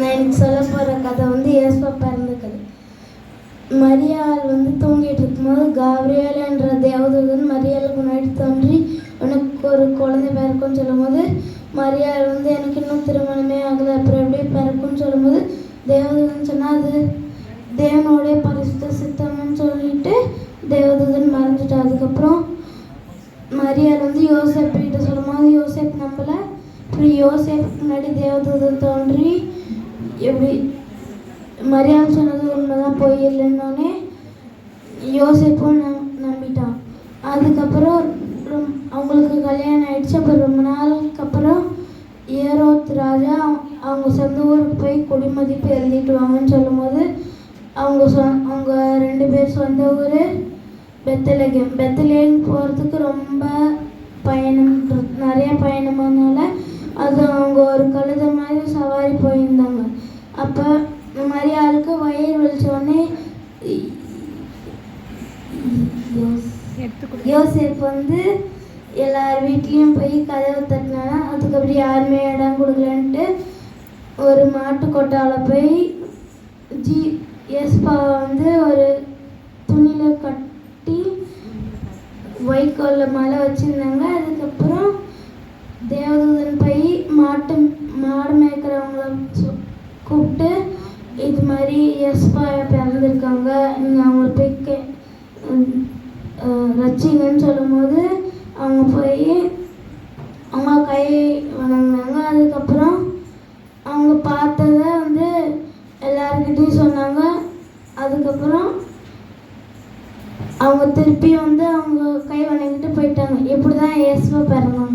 நான் சொல்ல போகிற கதை வந்து ஏசப்பா பிறந்த கதை மரியாள் வந்து தூங்கிட்டு இருக்கும்போது காப்ரியல் தேவதூதன் மரியாளுக்கு முன்னாடி தோன்றி உனக்கு ஒரு குழந்தை பிறக்கும்னு சொல்லும்போது மரியாள் வந்து எனக்கு இன்னும் திருமணமே ஆகலை அப்புறம் எப்படி பிறக்கும்னு சொல்லும்போது தேவதூதன் சொன்னால் அது தேவனுடைய பரிசுத்த சித்தம்னு சொல்லிட்டு தேவதூதன் மறைஞ்சிட்டு அதுக்கப்புறம் மரியாள் வந்து யோசப்பிட்ட சொல்லும்போது யோசேப் நம்பல. யோசேப் முன்னாடி தேவதூதன் தோன்றி எப்படி மரியாதை சொன்னது உண்மைதான் போய் இல்லைன்னொடனே யோசேப்பும் நம் நம்பிட்டான். அதுக்கப்புறம் ரொம்- அவங்களுக்கு கல்யாணம் ஆயிடுச்சு. அப்புறம் ரொம்ப நாளுக்கு அப்புறம் ஏரோத் ராஜா அவங்க- அவங்க சொந்த ஊருக்கு போய் குடிமதிப்பு எழுதிட்டு வாங்கன்னு சொல்லும்போது அவங்க சொ அவங்க ரெண்டு பேர் சொந்த ஊர் பெத்தலகம் பெத்தலேன்னு போகிறதுக்கு ரொம்ப பயணம் நிறைய பயணமானால அது அவங்க ஒரு கழுத மாதிரி சவாரி போயிருந்தாங்க. அப்போ இந்த மாதிரி ஆளுக்கு வயிறு வலிச்சோடனே உடனே வந்து எல்லார் வீட்லேயும் போய் கதவை தட்டினாங்க. அதுக்கப்புறம் யாருமே இடம் கொடுக்கலன்ட்டு ஒரு மாட்டு கொட்டாவில் போய் ஜி எஸ்பாவை வந்து ஒரு துணியில் கட்டி வைக்கோல்ல மழை வச்சுருந்தாங்க. அதுக்கப்புறம் தேவதூதன் போய் இது மாதிரி எஸ்பா பிறந்திருக்காங்க. நீங்கள் அவங்கள போய் கே ரச்சிங்கன்னு சொல்லும்போது அவங்க போய் அவங்க கை வணங்கினாங்க. அதுக்கப்புறம் அவங்க பார்த்தத வந்து எல்லாருக்கிட்டையும் சொன்னாங்க. அதுக்கப்புறம் அவங்க திருப்பி வந்து அவங்க கை வணங்கிட்டு போயிட்டாங்க. இப்படி தான் இயேசுவை பிறந்தாங்க